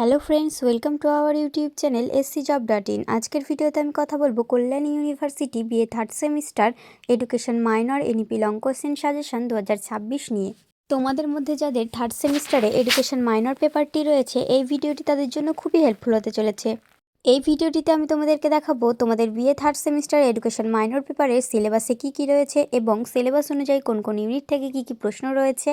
Hello friends welcome to our YouTube channel SC job dot in আজকের ভিডিওতে আমি কথা বলব Kalyani university BA third semester education minor NEP long question suggestion দু হাজার ছাব্বিশ নিয়ে। তোমাদের মধ্যে যাদের থার্ড সেমিস্টারে এডুকেশন মাইনর পেপারটি রয়েছে, এই ভিডিওটি তাদের জন্য খুবই হেল্পফুল হতে চলেছে। এই ভিডিওটিতে আমি তোমাদেরকে দেখাবো তোমাদের BA third semester education minor পেপারের সিলেবাসে কী কী রয়েছে এবং সিলেবাস অনুযায়ী কোন কোন ইউনিট থেকে কী কী প্রশ্ন রয়েছে।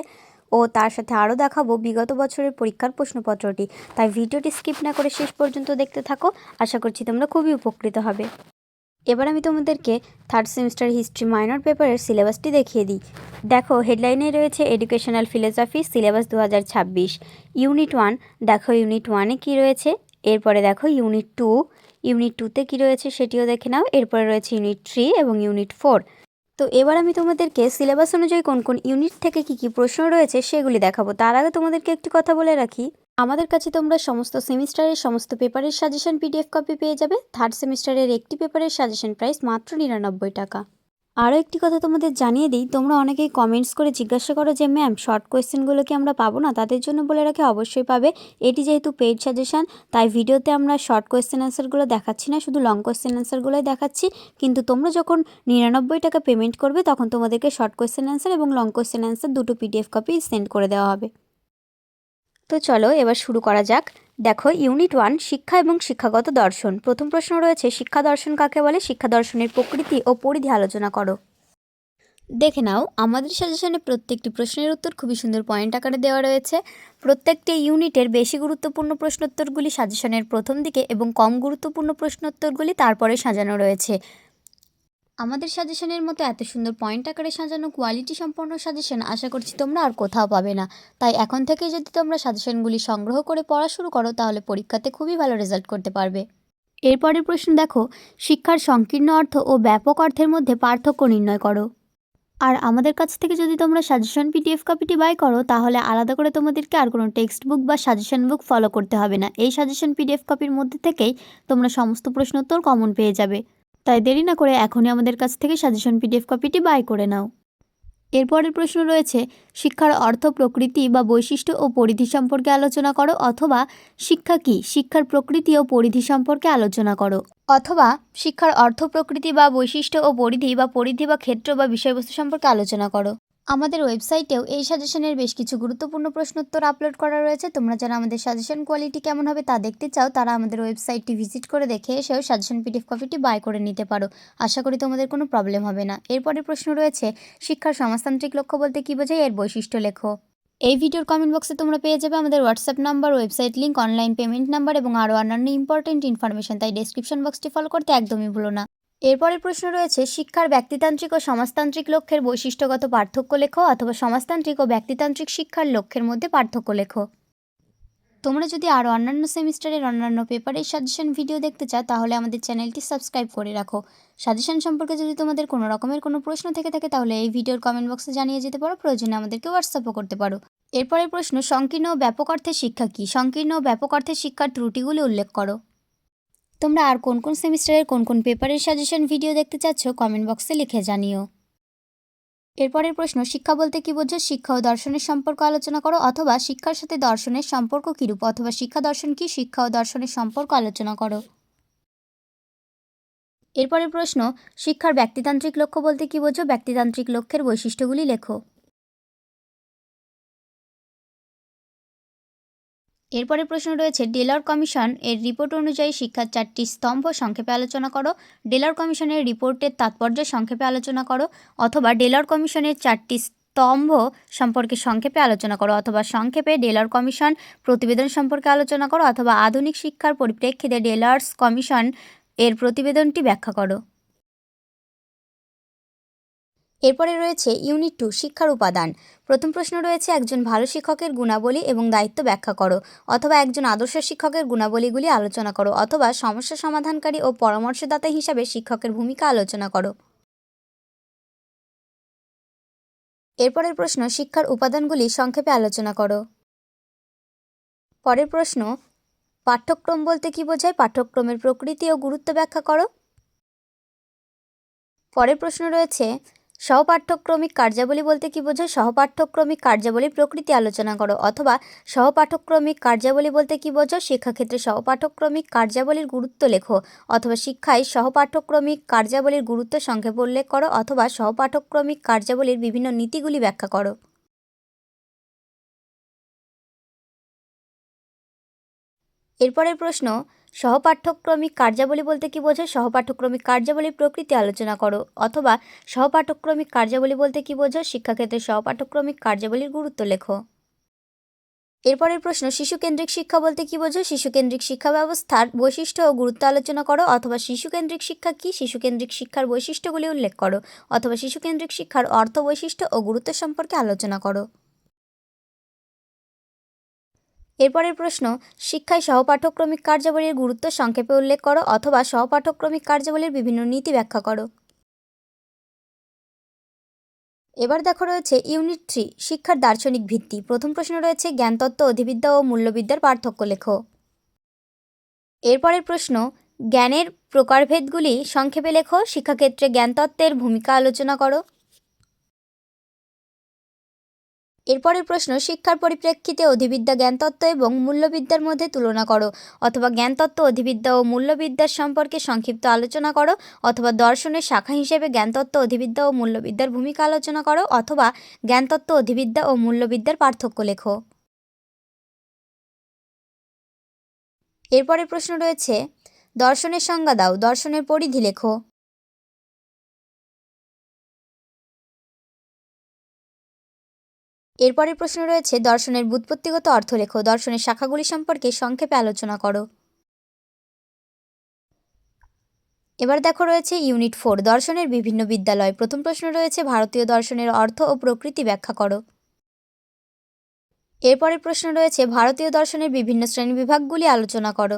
ও তার সাথে আরও দেখাবো বিগত বছরের পরীক্ষার প্রশ্নপত্রটি। তাই ভিডিওটি স্কিপ না করে শেষ পর্যন্ত দেখতে থাকো। আশা করছি তোমরা খুবই উপকৃত হবে। এবার আমি তোমাদেরকে থার্ড সেমিস্টার হিস্ট্রি মাইনর পেপারের সিলেবাসটি দেখিয়ে দিই। দেখো হেডলাইনে রয়েছে এডুকেশনাল ফিলোসফি সিলেবাস দু হাজার ছাব্বিশ। ইউনিট ওয়ান দেখো ইউনিট ওয়ানে কী রয়েছে? এরপরে দেখো ইউনিট টু ইউনিট টুতে কী রয়েছে সেটিও দেখে নাও। এরপরে রয়েছে ইউনিট থ্রি এবং ইউনিট ফোর তো এবার আমি তোমাদেরকে সিলেবাস অনুযায়ী কোন কোন ইউনিট থেকে কি কি প্রশ্ন রয়েছে সেগুলি দেখাবো। তার আগে তোমাদেরকে একটি কথা বলে রাখি। আমাদের কাছে তোমরা সমস্ত সেমিস্টারের সমস্ত পেপারের সাজেশন পিডিএফ কপি পেয়ে যাবে। থার্ড সেমিস্টারের একটি পেপারের সাজেশন প্রাইস মাত্র নিরানব্বই টাকা। আরও একটি কথা তোমাদের জানিয়ে দিই, তোমরা অনেকেই কমেন্টস করে জিজ্ঞাসা করো যে ম্যাম শর্ট কোয়েশ্চেনগুলো কি আমরা পাবো না? তাদের জন্য বলে রাখে, অবশ্যই পাবে। এটি যেহেতু পেইড সাজেশান তাই ভিডিওতে আমরা শর্ট কোয়েশ্চেন অ্যান্সারগুলো দেখাচ্ছি না, শুধু লং কোয়েশ্চেন অ্যান্সারগুলোই দেখাচ্ছি। কিন্তু তোমরা যখন নিরানব্বই টাকা পেমেন্ট করবে, তখন তোমাদেরকে শর্ট কোয়েশ্চেন অ্যান্সার এবং লং কোয়েশ্চেন অ্যান্সার দুটো পিডিএফ কপি সেন্ড করে দেওয়া হবে। তো চলো, এবার শুরু করা যাক। দেখো ইউনিট ওয়ান শিক্ষা এবং শিক্ষাগত দর্শন। প্রথম প্রশ্ন রয়েছে, শিক্ষা দর্শন কাকে বলে? শিক্ষা দর্শনের প্রকৃতি ও পরিধি আলোচনা করো। দেখে নাও, আমাদের সাজেশনে প্রত্যেকটি প্রশ্নের উত্তর খুবই সুন্দর পয়েন্ট আকারে দেওয়া রয়েছে। প্রত্যেকটি ইউনিটের বেশি গুরুত্বপূর্ণ প্রশ্নোত্তরগুলি সাজেশনের প্রথম দিকে এবং কম গুরুত্বপূর্ণ প্রশ্নোত্তরগুলি তারপরে সাজানো রয়েছে। আমাদের সাজেশনের মতো এত সুন্দর পয়েন্ট আকারে সাজানো কোয়ালিটি সম্পন্ন সাজেশন আশা করছি তোমরা আর কোথাও পাবে না। তাই এখন থেকেই যদি তোমরা সাজেশনগুলি সংগ্রহ করে পড়া শুরু করো, তাহলে পরীক্ষাতে খুবই ভালো রেজাল্ট করতে পারবে। এরপরের প্রশ্ন দেখো, শিক্ষার সংকীর্ণ অর্থ ও ব্যাপক অর্থের মধ্যে পার্থক্য নির্ণয় করো। আর আমাদের কাছ থেকে যদি তোমরা সাজেশন পিডিএফ কপিটি বাই করো, তাহলে আলাদা করে তোমাদেরকে আর কোনো টেক্সট বুক বা সাজেশন বুক ফলো করতে হবে না। এই সাজেশন পিডিএফ কপির মধ্যে থেকেই তোমরা সমস্ত প্রশ্ন উত্তর কমন পেয়ে যাবে। তাই দেরি না করে এখনই আমাদের কাছ থেকে সাজেশন পিডিএফ কপিটি বাই করে নাও। এরপরের প্রশ্ন রয়েছে, শিক্ষার অর্থ, প্রকৃতি বা বৈশিষ্ট্য ও পরিধি সম্পর্কে আলোচনা করো অথবা শিক্ষা কি? শিক্ষার প্রকৃতি ও পরিধি সম্পর্কে আলোচনা করো। অথবা শিক্ষার অর্থ, প্রকৃতি বা বৈশিষ্ট্য ও পরিধি বা পরিধি বা ক্ষেত্র বা বিষয়বস্তু সম্পর্কে আলোচনা করো। আমাদের ওয়েবসাইটেও এই সাজেশনের বেশ কিছু গুরুত্বপূর্ণ প্রশ্নোত্তর আপলোড করা রয়েছে। তোমরা যারা আমাদের সাজেশন কোয়ালিটি কেমন হবে তা দেখতে চাও, তারা আমাদের ওয়েবসাইটটি ভিজিট করে দেখে এসেও সাজেশন পিডিএফ কপিটি বাই করে নিতে পারো। আশা করি তোমাদের কোনো প্রবলেম হবে না। এরপরের প্রশ্ন রয়েছে, শিক্ষার সমাজতান্ত্রিক লক্ষ্য বলতে কী বোঝায়? এর বৈশিষ্ট্য লেখো। এই ভিডিওর কমেন্ট বক্সে তোমরা পেয়ে যাবে আমাদের WhatsApp number website link online payment number এবং আরও অন্যান্য ইম্পর্টেন্ট ইনফরমেশন তাই ডেসক্রিপশন বক্সটি ফলো করতে একদমই ভুলো না। এরপরের প্রশ্ন রয়েছে, শিক্ষার ব্যক্তিতান্ত্রিক ও সমাজতান্ত্রিক লক্ষ্যের বৈশিষ্ট্যগত পার্থক্য লেখো অথবা সমাজতান্ত্রিক ও ব্যক্তিতান্ত্রিক শিক্ষার লক্ষ্যের মধ্যে পার্থক্য লেখো। তোমরা যদি আরও অন্যান্য সেমিস্টারের অন্যান্য পেপারের সাজেশন ভিডিও দেখতে চাও, তাহলে আমাদের চ্যানেলটি সাবস্ক্রাইব করে রাখো। সাজেশন সম্পর্কে যদি তোমাদের কোনো রকমের কোনো প্রশ্ন থেকে থাকে, তাহলে এই ভিডিওর কমেন্ট বক্সে জানিয়ে যেতে পারো, প্রয়োজনে আমাদেরকে হোয়াটসঅ্যাপও করতে পারো। এরপরের প্রশ্ন, সংকীর্ণ ও ব্যাপক অর্থের শিক্ষা কী? সংকীর্ণ ও ব্যাপক অর্থের শিক্ষার ত্রুটিগুলি উল্লেখ করো। তোমরা আর কোন কোন সেমিস্টারের কোন কোন পেপারের সাজেশন ভিডিও দেখতে চাচ্ছ কমেন্ট বক্সে লিখে জানিও। এরপরের প্রশ্ন, শিক্ষা বলতে কি বোঝো? শিক্ষা ও দর্শনের সম্পর্ক আলোচনা করো অথবা শিক্ষার সাথে দর্শনের সম্পর্ক কীরূপ? অথবা শিক্ষা দর্শন কি, শিক্ষা ও দর্শনের সম্পর্ক আলোচনা করো। এরপরের প্রশ্ন, শিক্ষার ব্যক্তিতান্ত্রিক লক্ষ্য বলতে কি বোঝো? ব্যক্তিতান্ত্রিক লক্ষ্যের বৈশিষ্ট্যগুলি লেখো। এরপরে প্রশ্ন রয়েছে, ডেলর কমিশন এর রিপোর্ট অনুযায়ী শিক্ষার চারটি স্তম্ভ সংক্ষেপে আলোচনা করো। ডেলর কমিশনের রিপোর্টের তাৎপর্য সংক্ষেপে আলোচনা করো অথবা ডেলর কমিশনের চারটি স্তম্ভ সম্পর্কে সংক্ষেপে আলোচনা করো অথবা সংক্ষেপে ডেলর কমিশন প্রতিবেদন সম্পর্কে আলোচনা করো অথবা আধুনিক শিক্ষার পরিপ্রেক্ষিতে ডেলার্স কমিশন এর প্রতিবেদনটি ব্যাখ্যা করো। এরপরে রয়েছে ইউনিট টু, শিক্ষার উপাদান। প্রথম প্রশ্ন রয়েছে, একজন ভালো শিক্ষকের গুণাবলী এবং দায়িত্ব ব্যাখ্যা করো, অথবা একজন আদর্শ শিক্ষকের গুণাবলীগুলি আলোচনা করো, অথবা সমস্যা সমাধানকারী ও পরামর্শদাতা হিসাবে শিক্ষকের ভূমিকা আলোচনা করো। এরপরের প্রশ্ন, শিক্ষার উপাদানগুলি সংক্ষেপে আলোচনা করো। পরের প্রশ্ন, পাঠ্যক্রম বলতে কি বোঝায়? পাঠ্যক্রমের প্রকৃতি ও গুরুত্ব ব্যাখ্যা করো। পরের প্রশ্ন রয়েছে সহপাঠ্যক্রমিক কার্যাবলী বলতে কি বোঝো সহপাঠ্যক্রমিক কার্যাবলীর প্রকৃতি আলোচনা করো অথবা সহপাঠ্যক্রমিক কার্যাবলী বলতে কি বোঝো শিক্ষাক্ষেত্রে সহপাঠ্যক্রমিক কার্যাবলীর গুরুত্ব লেখো অথবা শিক্ষায় সহপাঠ্যক্রমিক কার্যাবলীর গুরুত্ব সংক্ষেপে উল্লেখ করো অথবা সহপাঠ্যক্রমিক কার্যাবলীর বিভিন্ন নীতিগুলি ব্যাখ্যা করো। এরপরের প্রশ্ন, সহপাঠ্যক্রমিক কার্যাবলী বলতে কী বোঝো সহপাঠ্যক্রমিক কার্যাবলীর প্রকৃতি আলোচনা করো। অথবা, সহপাঠ্যক্রমিক কার্যাবলী বলতে কী বোঝো শিক্ষাক্ষেত্রে সহপাঠ্যক্রমিক কার্যাবলীর গুরুত্ব লেখো। এরপরের প্রশ্ন, শিশুকেন্দ্রিক শিক্ষা বলতে কী বোঝো শিশুকেন্দ্রিক শিক্ষা ব্যবস্থার বৈশিষ্ট্য ও গুরুত্ব আলোচনা করো। অথবা, শিশুকেন্দ্রিক শিক্ষা কী? শিশুকেন্দ্রিক শিক্ষার বৈশিষ্ট্যগুলি উল্লেখ করো। অথবা, শিশুকেন্দ্রিক শিক্ষার অর্থ বৈশিষ্ট্য ও গুরুত্ব সম্পর্কে আলোচনা করো। এরপরের প্রশ্ন, শিক্ষায় সহপাঠক্রমিক কার্যাবলীর গুরুত্ব সংক্ষেপে উল্লেখ করো অথবা সহপাঠক্রমিক কার্যাবলীর বিভিন্ন নীতি ব্যাখ্যা করো। এবার দেখো রয়েছে ইউনিট থ্রি, শিক্ষার দার্শনিক ভিত্তি। প্রথম প্রশ্ন রয়েছে, জ্ঞানতত্ত্ব, অধিবিদ্যা ও মূল্যবিদ্যার পার্থক্য লেখো। এরপরের প্রশ্ন, জ্ঞানের প্রকারভেদগুলি সংক্ষেপে লেখো, শিক্ষাক্ষেত্রে জ্ঞানতত্ত্বের ভূমিকা আলোচনা করো। এরপরের প্রশ্ন, শিক্ষার পরিপ্রেক্ষিতে অধিবিদ্যা জ্ঞানতত্ত্ব এবং মূল্যবিদ্যার মধ্যে তুলনা করো, অথবা জ্ঞানতত্ত্ব, অধিবিদ্যা ও মূল্যবিদ্যার সম্পর্কে সংক্ষিপ্ত আলোচনা করো, অথবা দর্শনের শাখা হিসেবে জ্ঞানতত্ত্ব, অধিবিদ্যা ও মূল্যবিদ্যার ভূমিকা আলোচনা করো, অথবা জ্ঞানতত্ত্ব, অধিবিদ্যা ও মূল্যবিদ্যার পার্থক্য লেখো। এরপরের প্রশ্ন রয়েছে, দর্শনের সংজ্ঞা দাও, দর্শনের পরিধি লেখো। এরপরের প্রশ্ন রয়েছে, দর্শনের ব্যুৎপত্তিগত অর্থ লেখো দর্শনের শাখাগুলি সম্পর্কে সংক্ষেপে আলোচনা করো। এবার দেখো রয়েছে ইউনিট ফোর, দর্শনের বিভিন্ন বিদ্যালয়। প্রথম প্রশ্ন রয়েছে, ভারতীয় দর্শনের অর্থ ও প্রকৃতি ব্যাখ্যা করো। এরপরের প্রশ্ন রয়েছে, ভারতীয় দর্শনের বিভিন্ন শ্রেণীবিভাগগুলি আলোচনা করো।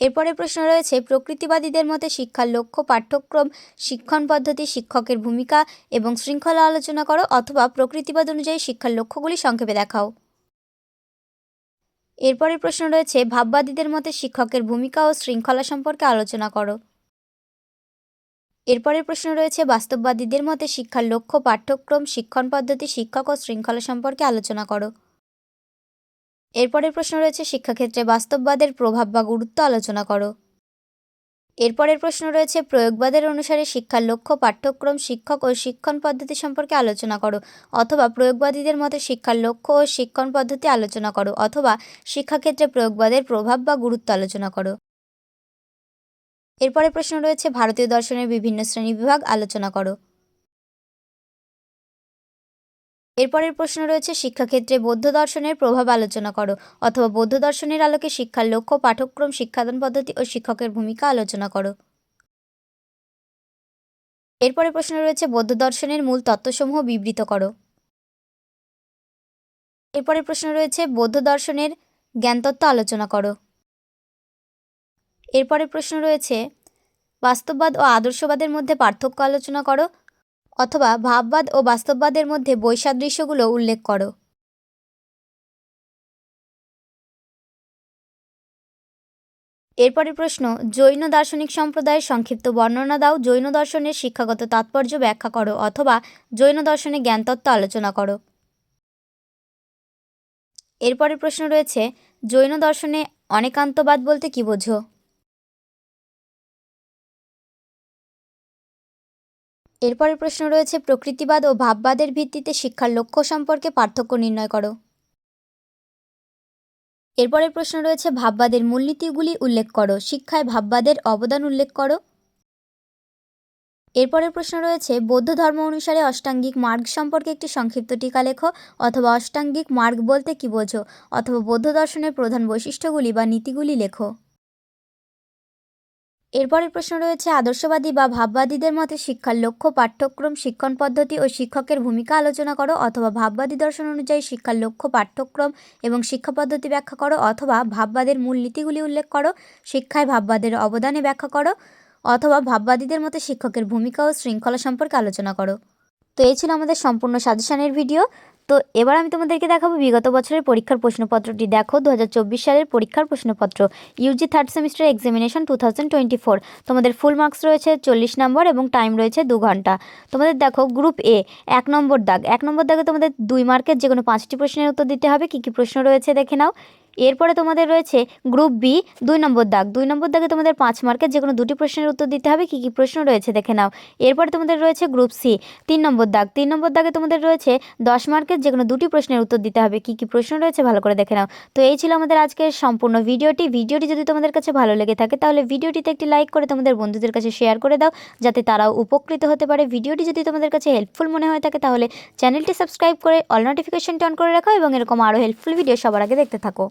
এরপরের প্রশ্ন রয়েছে, প্রকৃতিবাদীদের মতে শিক্ষার লক্ষ্য, পাঠ্যক্রম, শিক্ষণ পদ্ধতি, শিক্ষকের ভূমিকা এবং শৃঙ্খলা আলোচনা করো অথবা প্রকৃতিবাদ অনুযায়ী শিক্ষার লক্ষ্যগুলি সংক্ষেপে দেখাও। এরপরের প্রশ্ন রয়েছে, ভাববাদীদের মতে শিক্ষকের ভূমিকা ও শৃঙ্খলা সম্পর্কে আলোচনা করো। এরপরের প্রশ্ন রয়েছে, বাস্তববাদীদের মতে শিক্ষার লক্ষ্য, পাঠ্যক্রম, শিক্ষণ পদ্ধতি, শিক্ষক ও শৃঙ্খলা সম্পর্কে আলোচনা করো। এরপরের প্রশ্ন রয়েছে, শিক্ষাক্ষেত্রে বাস্তববাদের প্রভাব বা গুরুত্ব আলোচনা করো। এরপরের প্রশ্ন রয়েছে, প্রয়োগবাদের অনুসারে শিক্ষার লক্ষ্য, পাঠ্যক্রম, শিক্ষক ও শিক্ষণ পদ্ধতি সম্পর্কে আলোচনা করো, অথবা প্রয়োগবাদীদের মতে শিক্ষার লক্ষ্য ও শিক্ষণ পদ্ধতি আলোচনা করো, অথবা শিক্ষাক্ষেত্রে প্রয়োগবাদের প্রভাব বা গুরুত্ব আলোচনা করো। এরপরের প্রশ্ন রয়েছে, ভারতীয় দর্শনের বিভিন্ন শ্রেণি বিভাগ আলোচনা করো। এরপরের প্রশ্ন রয়েছে, শিক্ষাক্ষেত্রে বৌদ্ধ দর্শনের প্রভাব আলোচনা করো অথবা বৌদ্ধ দর্শনের আলোকে শিক্ষার লক্ষ্য, পাঠ্যক্রম, শিক্ষাদান পদ্ধতি ও শিক্ষকের ভূমিকা আলোচনা করো। এরপরে প্রশ্ন রয়েছে, বৌদ্ধ দর্শনের মূল তত্ত্বসমূহ বিবৃত করো। এরপরে প্রশ্ন রয়েছে, বৌদ্ধ দর্শনের জ্ঞানতত্ত্ব আলোচনা করো। এরপরে প্রশ্ন রয়েছে, বাস্তববাদ ও আদর্শবাদের মধ্যে পার্থক্য আলোচনা করো অথবা ভাববাদ ও বাস্তববাদের মধ্যে বৈসাদৃশ্যগুলো উল্লেখ করো। এরপরের প্রশ্ন, জৈন দার্শনিক সম্প্রদায়ের সংক্ষিপ্ত বর্ণনা দাও। জৈন দর্শনের শিক্ষাগত তাৎপর্য ব্যাখ্যা করো অথবা জৈন দর্শনে জ্ঞানতত্ত্ব আলোচনা করো। এরপরের প্রশ্ন রয়েছে, জৈন দর্শনে অনেকান্তবাদ বলতে কী বোঝো? এরপরের প্রশ্ন রয়েছে, প্রকৃতিবাদ ও ভাববাদের ভিত্তিতে শিক্ষার লক্ষ্য সম্পর্কে পার্থক্য নির্ণয় করো। এরপরের প্রশ্ন রয়েছে, ভাববাদের মূলনীতিগুলি উল্লেখ করো, শিক্ষায় ভাববাদের অবদান উল্লেখ করো। এরপরের প্রশ্ন রয়েছে, বৌদ্ধ ধর্ম অনুসারে অষ্টাঙ্গিক মার্গ সম্পর্কে একটি সংক্ষিপ্ত টিকা লেখো, অথবা অষ্টাঙ্গিক মার্গ বলতে কী বোঝো, অথবা বৌদ্ধ দর্শনের প্রধান বৈশিষ্ট্যগুলি বা নীতিগুলি লেখো। এরপরের প্রশ্ন রয়েছে, আদর্শবাদী বা ভাববাদীদের মতে শিক্ষার লক্ষ্য, পাঠ্যক্রম, শিক্ষণ পদ্ধতি ও শিক্ষকের ভূমিকা আলোচনা করো অথবা ভাববাদী দর্শন অনুযায়ী শিক্ষার লক্ষ্য, পাঠ্যক্রম এবং শিক্ষা পদ্ধতি ব্যাখ্যা করো অথবা ভাববাদের মূল নীতিগুলি উল্লেখ করো, শিক্ষায় ভাববাদের অবদানে ব্যাখ্যা করো অথবা ভাববাদীদের মতে শিক্ষকের ভূমিকা ও শৃঙ্খলা সম্পর্কে আলোচনা করো। তো এই ছিল আমাদের সম্পূর্ণ সাজেশনের ভিডিও। তো এবার আমি তোমাদেরকে দেখাবো বিগত বছরের পরীক্ষার প্রশ্নপত্রটি। দেখো দু হাজার চব্বিশ সালের পরীক্ষার প্রশ্নপত্র UG third semester examination two তোমাদের ফুল মার্কস রয়েছে চল্লিশ নম্বর এবং টাইম রয়েছে দু ঘণ্টা। তোমাদের দেখো গ্রুপ এ এক নম্বর দাগ। এক নম্বর দাগে তোমাদের দুই মার্কের যে কোনো পাঁচটি প্রশ্নের উত্তর দিতে হবে। কী কী প্রশ্ন রয়েছে দেখে নাও। এরপরে তোমাদের রয়েছে গ্রুপ বি দুই নম্বর দাগ। দুই নম্বর দাগে তোমাদের পাঁচ মার্কের যে কোনো দুটি প্রশ্নের উত্তর দিতে হবে, কী কী প্রশ্ন রয়েছে দেখে নাও। এরপরে তোমাদের রয়েছে গ্রুপ সি তিন নম্বর দাগ। তিন নম্বর দাগে তোমাদের রয়েছে দশ মার্কের যে কোনো দুটি প্রশ্নের উত্তর দিতে হবে, কী কী প্রশ্ন রয়েছে ভালো করে দেখে নাও। তো এই ছিল আমাদের আজকের সম্পূর্ণ ভিডিওটি। ভিডিওটি যদি তোমাদের কাছে ভালো লেগে থাকে, তাহলে ভিডিওটিতে একটি লাইক করে তোমাদের বন্ধুদের কাছে শেয়ার করে দাও, যাতে তারাও উপকৃত হতে পারে। ভিডিওটি যদি তোমাদের কাছে হেল্পফুল মনে হয়ে থাকে, তাহলে চ্যানেলটি সাবস্ক্রাইব করে অল নোটিফিকেশনটি অন করে রাখো এবং এরকম আরও হেল্পফুল ভিডিও সবার আগে দেখতে থাকো।